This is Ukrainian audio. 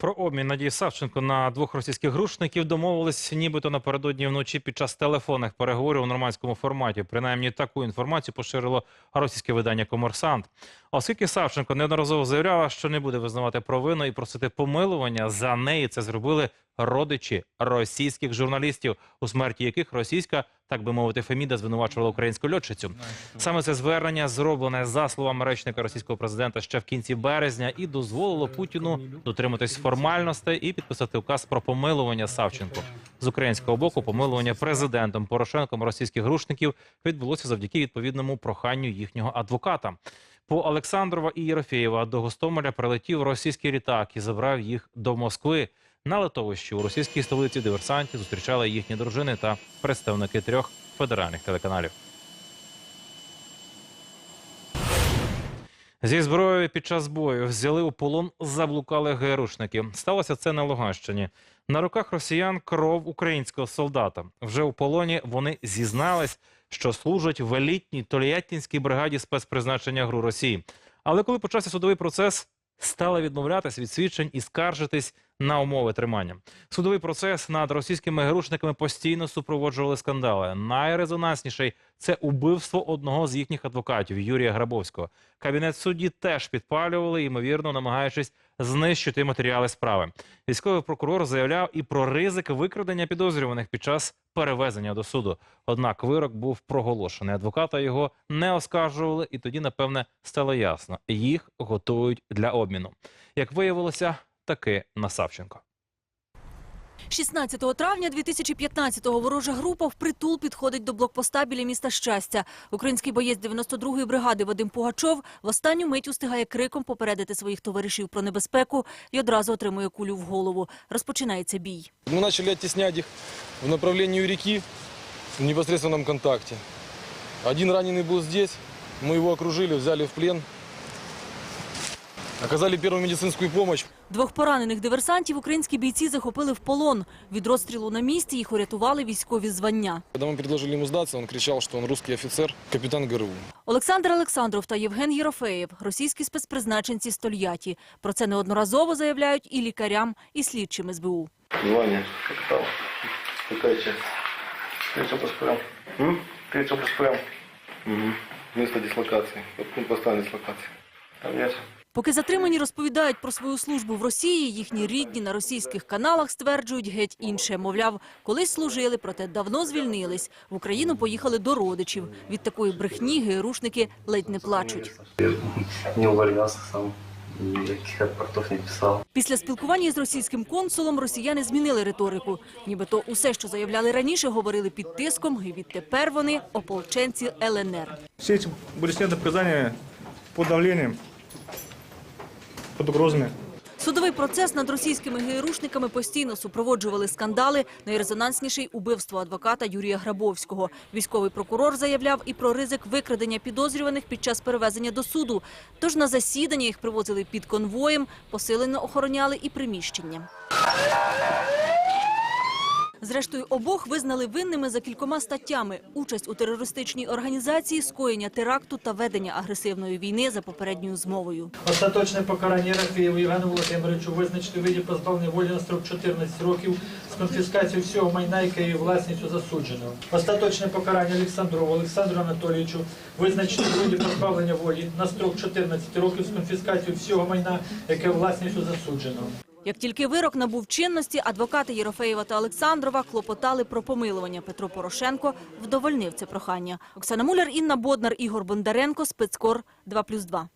Про обмін Надії Савченко на двох російських грушників домовились нібито напередодні вночі під час телефонних переговорів у нормандському форматі. Принаймні таку інформацію поширило російське видання Комерсант. Оскільки Савченко неодноразово заявляла, що не буде визнавати провину і просити помилування, за неї це зробили родичі російських журналістів, у смерті яких російська, так би мовити, Феміда звинувачувала українську льотчицю. Саме це звернення зроблене за словами речника російського президента ще в кінці березня і дозволило Путіну дотриматись формальностей і підписати указ про помилування Савченко. З українського боку помилування президентом Порошенком російських грушників відбулося завдяки відповідному проханню їхнього адвоката. По Олександрова і Єрофєєва до Гостомеля прилетів російський літак і забрав їх до Москви. На литовищі у російській столиці диверсантів зустрічали їхні дружини та представники трьох федеральних телеканалів. Зі зброєю під час бою взяли у полон заблукали ГРУшники. Сталося це на Луганщині. На руках росіян кров українського солдата. Вже у полоні вони зізнались, що служать в елітній Тольяттинській бригаді спецпризначення ГРУ Росії. Але коли почався судовий процес, стали відмовлятись від свідчень і скаржитись на умови тримання. Судовий процес над російськими ГРУшниками постійно супроводжували скандали. Найрезонансніший це убивство одного з їхніх адвокатів Юрія Грабовського. Кабінет судді теж підпалювали, ймовірно, намагаючись знищити матеріали справи. Військовий прокурор заявляв і про ризик викрадення підозрюваних під час перевезення до суду. Однак вирок був проголошений. Адвоката його не оскаржували, і тоді, напевне, стало ясно, їх готують для обміну. Як виявилося, таки на Савченко. 16 травня 2015-го ворожа група впритул підходить до блокпоста біля міста Щастя. Український боєць 92-ї бригади Вадим Пугачов в останню мить устигає криком попередити своїх товаришів про небезпеку і одразу отримує кулю в голову. Розпочинається бій. Мы начали оттеснять их в направлении реки в непосредственном контакте. Один раненый был здесь, мы его окружили, взяли в плен, оказали первую медицинскую помощь. Двох поранених диверсантів українські бійці захопили в полон. Від розстрілу на місці їх урятували військові звання. Когда мы предложили ему сдаться, он кричал, что он русский офицер, капитан ГРУ. Олександр Олександров та Євген Єрофеєв – російські спецпризначенці з Тольятті. Про це неодноразово заявляють і лікарям, і слідчим СБУ. Ваня, как там? Какая часть? Третья по СПМ. М? Третья по СПМ. Угу. Место дислокации. Вот пункт постоянной дислокации. Там есть. Поки затримані розповідають про свою службу в Росії, їхні рідні на російських каналах стверджують геть інше. Мовляв, колись служили, проте давно звільнились. В Україну поїхали до родичів. Від такої брехні ГРУшники ледь не плачуть. Не увольнялся сам. Никаких рапортов не писал. Після спілкування із російським консулом росіяни змінили риторику. Нібито усе, що заявляли раніше, говорили під тиском, і відтепер вони ополченці ЛНР. Все эти были сняты показания под давлением, под угрозами. Судовий процес над російськими ГРУшниками постійно супроводжували скандали. Найрезонансніший – убивство адвоката Юрія Грабовського. Військовий прокурор заявляв і про ризик викрадення підозрюваних під час перевезення до суду. Тож на засідання їх привозили під конвоєм, посилено охороняли і приміщення. Зрештою, обох визнали винними за кількома статтями: участь у терористичній організації, скоєння теракту та ведення агресивної війни за попередньою змовою. Остаточне покарання Єрофеєву Євгену Володимировичу визначити виді позбавлення волі на строк 14 років з конфіскацією всього майна, яке є власністю засудженого. Остаточне покарання Олександрову Олександру Анатолійовичу визначити виді позбавлення волі на строк 14 років з конфіскацією всього майна, яке власністю засудженого. Як тільки вирок набув чинності, адвокати Єрофеєва та Олександрова клопотали про помилування. Петро Порошенко вдовольнив це прохання. Оксана Муляр, Інна Боднар, Ігор Бондаренко, Спецкор 2+,2.